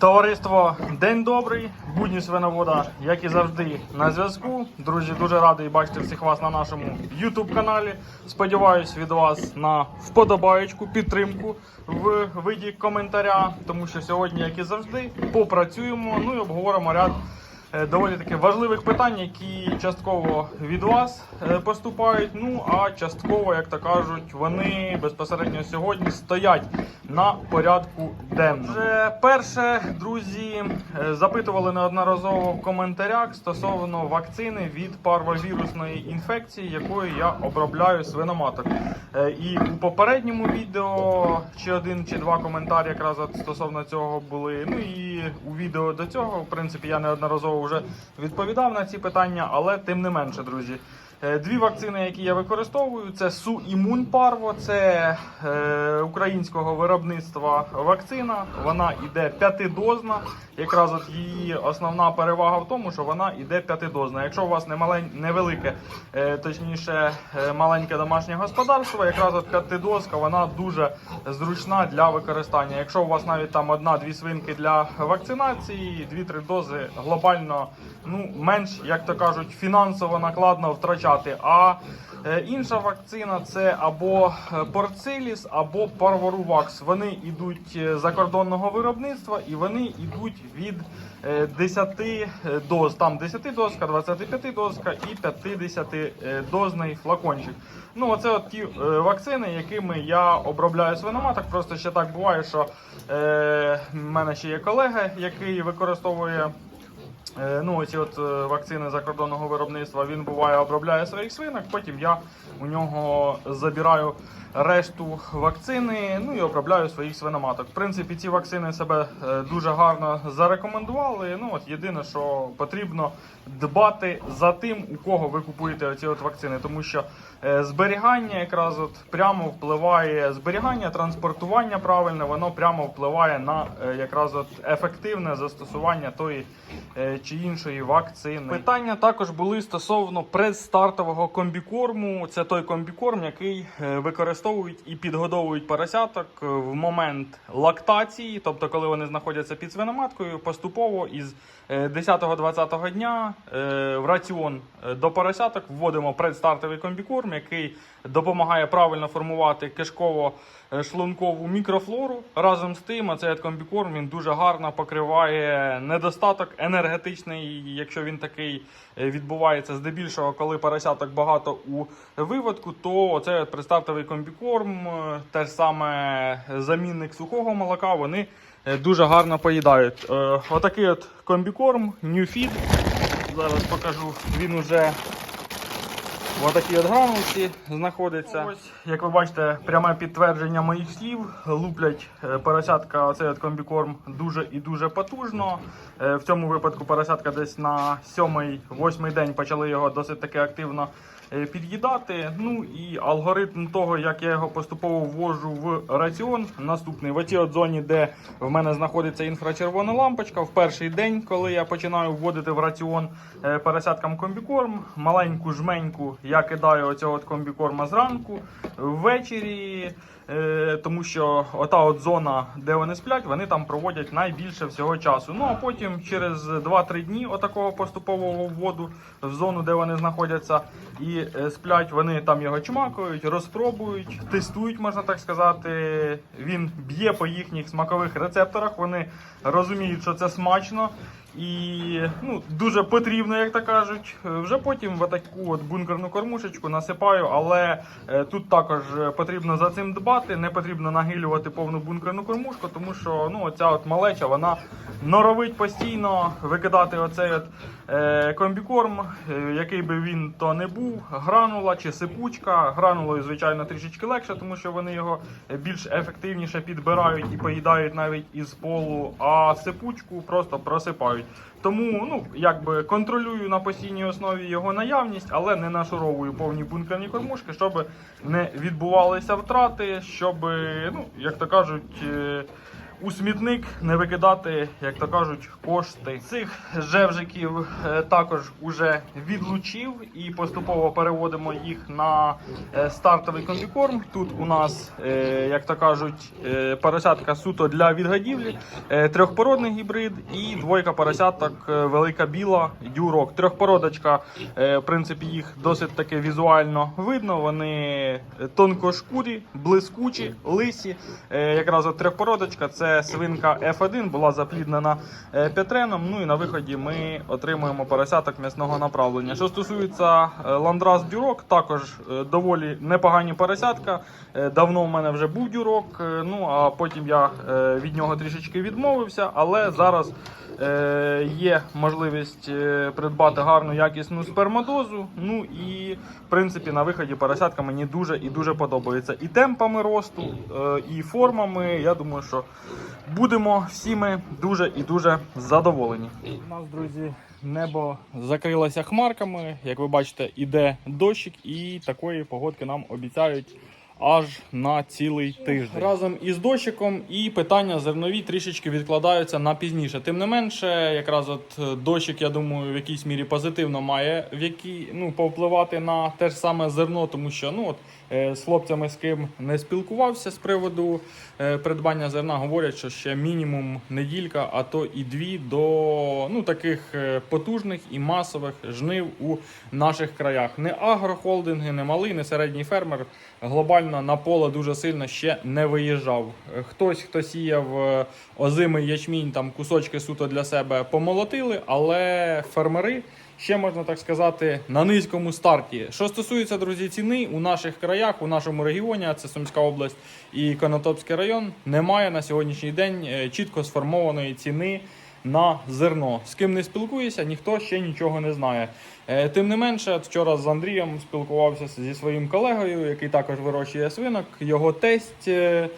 Товариство, день добрий, будні свиновода, як і завжди, на зв'язку. Друзі, дуже радий бачити всіх вас на нашому YouTube каналі. Сподіваюсь від вас на вподобаєчку, підтримку в виді коментаря, тому що сьогодні, як і завжди, попрацюємо. Ну і обговоримо ряд е, доволі таки важливих питань, які частково від вас е, поступають. Ну а частково, як то кажуть, вони безпосередньо сьогодні стоять на порядку денному. Перше, друзі, е, запитували неодноразово в коментарях стосовно вакцини від парвовірусної інфекції, якою я обробляю свиноматок. Е, І у попередньому відео чи один чи два коментарі якраз стосовно цього були. Ну і у відео до цього, в принципі, я неодноразово вже відповідав на ці питання, але тим не менше, друзі. Е, Дві вакцини, які я використовую, це Суімун Парво, це е, українського виробництва вакцина. Вона іде п'ятидозна. Якраз от її основна перевага в тому, що вона іде п'ятидозна. Якщо у вас не малень, невелике, е, точніше е, маленьке домашнє господарство, якраз от п'ятидозка вона дуже зручна для використання. Якщо у вас навіть там одна-дві свинки для вакцинації, дві-три дози глобально ну менш, як то кажуть, фінансово накладно втрачати. А е, інша вакцина це або е, Порциліс, або Парворувакс. Вони йдуть е, закордонного виробництва і вони йдуть від е, 10 доз. Там 10 дозка, 25 дозка і 50 дозний флакончик. Ну, оце от ті е, вакцини, якими я обробляю свиноматок. Просто ще так буває, що е, в мене ще є колега, який використовує. Е, Ну, оці от е, вакцини закордонного виробництва він буває обробляє своїх свинок. Потім я у нього забираю решту вакцини, ну і обробляю своїх свиноматок. В принципі, ці вакцини себе е, дуже гарно зарекомендували. Ну от єдине, що потрібно дбати за тим, у кого ви купуєте оці от вакцини, тому що зберігання якраз от прямо впливає зберігання, транспортування правильне, воно прямо впливає на е, якраз от ефективне застосування тої е, чи іншої вакцини. Питання також були стосовно предстартового комбікорму. Це той комбікорм, який е, використовують і підгодовують поросяток е, в момент лактації, тобто коли вони знаходяться під свиноматкою, поступово із е, 10-20 дня е, в раціон е, до поросяток вводимо предстартовий комбікорм, який допомагає правильно формувати кишково шлункову мікрофлору. Разом з тим, оцей от комбікорм він дуже гарно покриває недостаток енергетичний, якщо він такий е, відбувається здебільшого, коли поросяток багато у виводку, то оцей от предстартовий комбікорм, е, те ж саме замінник сухого молока, вони е, дуже гарно поїдають. Отакий от комбікорм, New Feed. Зараз покажу, він уже в отакій от гранулці. Ось, як ви бачите, пряме підтвердження моїх слів. Луплять е, поросятка оцей комбікорм дуже і дуже потужно. Е, В цьому випадку поросятка десь на сьомий-восьмий день почали його досить таки активно під'їдати. Ну і алгоритм того, як я його поступово ввожу в раціон, наступний. В оцій зоні, де в мене знаходиться інфрачервона лампочка, в перший день, коли я починаю вводити в раціон пересядкам поросяткам комбікорм, маленьку жменьку я кидаю оцього от комбікорма зранку, ввечері. Е, Тому що ота от зона, де вони сплять, вони там проводять найбільше всього часу. Ну а потім через 2-3 дні отакого поступового вводу в зону, де вони знаходяться, і е, сплять, вони там його чмакають, розпробують, тестують, можна так сказати. Він б'є по їхніх смакових рецепторах. Вони розуміють, що це смачно. І ну, дуже потрібно, як то кажуть. Е, Вже потім в таку от бункерну кормушечку насипаю, але е, тут також е, потрібно за цим дбати. Не потрібно нагилювати повну бункерну кормушку, тому що ну, оця от малеча вона норовить постійно викидати оцей от, е, комбікорм, який би він то не був, гранула чи сипучка. Гранулою, звичайно, трішечки легше, тому що вони його більш ефективніше підбирають і поїдають навіть із полу, а сипучку просто просипають. forward. Тому ну якби контролюю на постійній основі його наявність, але не нашуровую повні бункерні кормушки, щоб не відбувалися втрати, щоб, ну як то кажуть. е, у смітник, не викидати, як то кажуть, кошти. Цих жевжиків е, також уже відлучив і поступово переводимо їх на е, стартовий комбікорм. Тут у нас, як то кажуть, поросятка суто для відгадівлі, трьохпородний гібрид і двойка поросяток е, велика біла дюрок. Трьохпородочка, е, в принципі, їх досить таки візуально видно. Вони тонкошкурі, блискучі, лисі. Е, Якраз от трьохпородочка це свинка F1, була запліднена е, Петреном. Ну і на виході ми отримуємо поросяток м'ясного направлення. Що стосується е, ландрас дюрок, також е, доволі непогані поросятка. Е, Давно в мене вже був дюрок, е, ну а потім я е, від нього трішечки відмовився, але зараз. Є можливість е, придбати гарну якісну спермадозу. Ну і в принципі на виході поросятка мені дуже і дуже подобається. І темпами росту, е, і формами. Я думаю, що будемо всі ми дуже і дуже задоволені. У нас, друзі, небо закрилося хмарками. Як ви бачите, іде дощик, і такої погодки нам обіцяють. Аж на цілий тиждень разом із дощиком, і питання зернові трішечки відкладаються на пізніше. Тим не менше, якраз от е, дощик, я думаю, в якійсь мірі позитивно має в якій ну повпливати на те ж саме зерно, тому що ну от з хлопцями з ким не спілкувався з приводу е, придбання зерна, говорять, що ще мінімум неділька, а то і дві до ну таких е, потужних і масових жнив у наших краях. Не агрохолдинги, не малий, не середній фермер глобально на поле дуже сильно ще не виїжджав. Е, Хтось, хто сіяв е, озимий ячмінь, там кусочки суто для себе помолотили, але фермери. Ще можна так сказати на низькому старті. Що стосується друзі, ціни у наших краях, у нашому регіоні, це Сумська область і Конотопський район, немає на сьогоднішній день е, чітко сформованої ціни на зерно. З ким не спілкуюся, ніхто ще нічого не знає. Е, Тим не менше, вчора з Андрієм спілкувався зі своїм колегою, який також вирощує свинок. Його тесть е,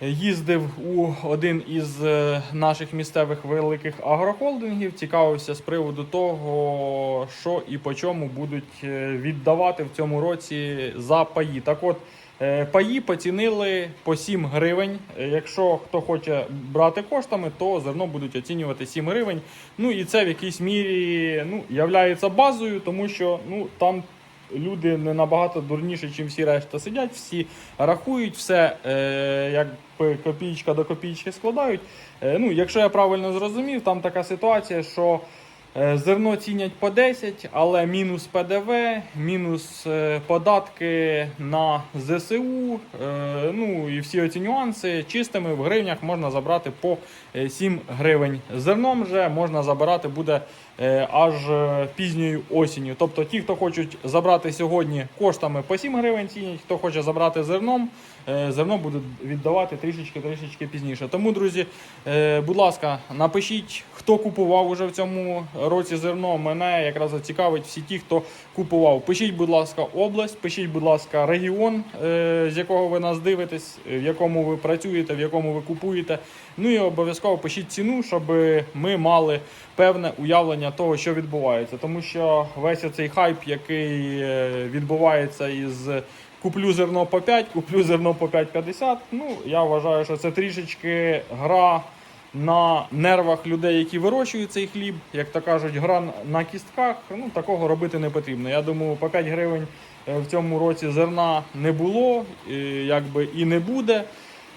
їздив у один із е, наших місцевих великих агрохолдингів, цікавився з приводу того, що і по чому будуть е, віддавати в цьому році за паї. Так от. е, Паї поцінили по 7 гривень. Якщо хто хоче брати коштами, то зерно будуть оцінювати 7 гривень. Ну і це в якійсь мірі ну, являється базою, тому що ну, там люди не набагато дурніші, ніж всі решта сидять, всі рахують все, е, як копійка до копійки складають. Е, ну, якщо я правильно зрозумів, там така ситуація, що зерно цінять по 10, але мінус ПДВ, мінус е, податки на ЗСУ, е, ну і всі ці нюанси чистими в гривнях можна забрати по е, 7 гривень. Зерном же можна забирати буде е, аж е, пізньою осінню. Тобто ті, хто хочуть забрати сьогодні коштами по 7 гривень цінять, хто хоче забрати зерном, е, зерно будуть віддавати трішечки-трішечки пізніше. Тому, друзі, е, будь ласка, напишіть, хто купував уже в цьому році зерно. Мене якраз цікавить всі ті, хто купував. Пишіть, будь ласка, область, пишіть, будь ласка, регіон, е, з якого ви нас дивитесь, в якому ви працюєте, в якому ви купуєте. Ну і обов'язково пишіть ціну, щоб ми мали певне уявлення того, що відбувається. Тому що весь цей хайп, який е, відбувається із куплю зерно по 5, куплю зерно по 5,50, ну я вважаю, що це трішечки гра. На нервах людей, які вирощують цей хліб, як то кажуть, гра на кістках. Ну такого робити не потрібно. Я думаю, по 5 гривень е, в цьому році зерна не було, якби і не буде.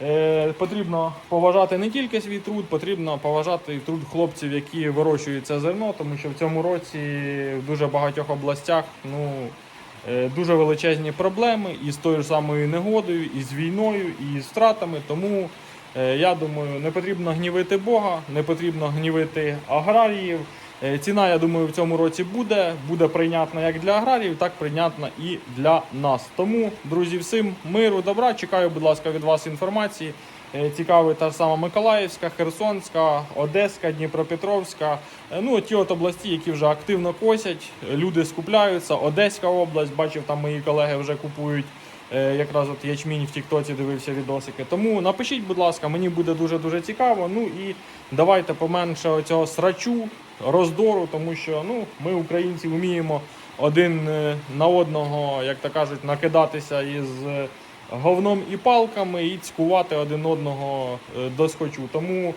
Е, потрібно поважати не тільки свій труд, потрібно поважати і труд хлопців, які вирощують це зерно, тому що в цьому році в дуже багатьох областях ну, дуже величезні проблеми і з тою ж самою негодою, і з війною, і з втратами. Тому е, я думаю, не потрібно гнівити Бога, не потрібно гнівити аграріїв. Е, Ціна, я думаю, в цьому році буде. Буде прийнятна як для аграріїв, так прийнятна і для нас. Тому, друзі, всім миру, добра. Чекаю, будь ласка, від вас інформації. Е, Цікавить та сама Миколаївська, Херсонська, Одеська, Дніпропетровська. Е, Ну, ті от області, які вже активно косять, люди скупляються. Одеська область, бачив, там мої колеги вже купують. Е, Якраз от ячмінь в Тіктоці дивився відосики. Тому напишіть, будь ласка, мені буде дуже дуже цікаво. Ну і давайте поменше оцього срачу, роздору, тому що ну, ми, українці, вміємо один на одного, як то кажуть, накидатися із говном і палками і цькувати один одного досхочу. доскочу. Тому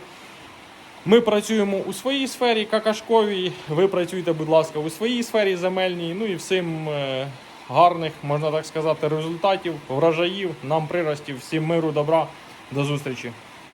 ми працюємо у своїй сфері какашковій. Ви працюйте, будь ласка, у своїй сфері земельній. Ну і всім е, гарних, можна так сказати, результатів, врожаїв, нам приростів, всім миру, добра. До зустрічі.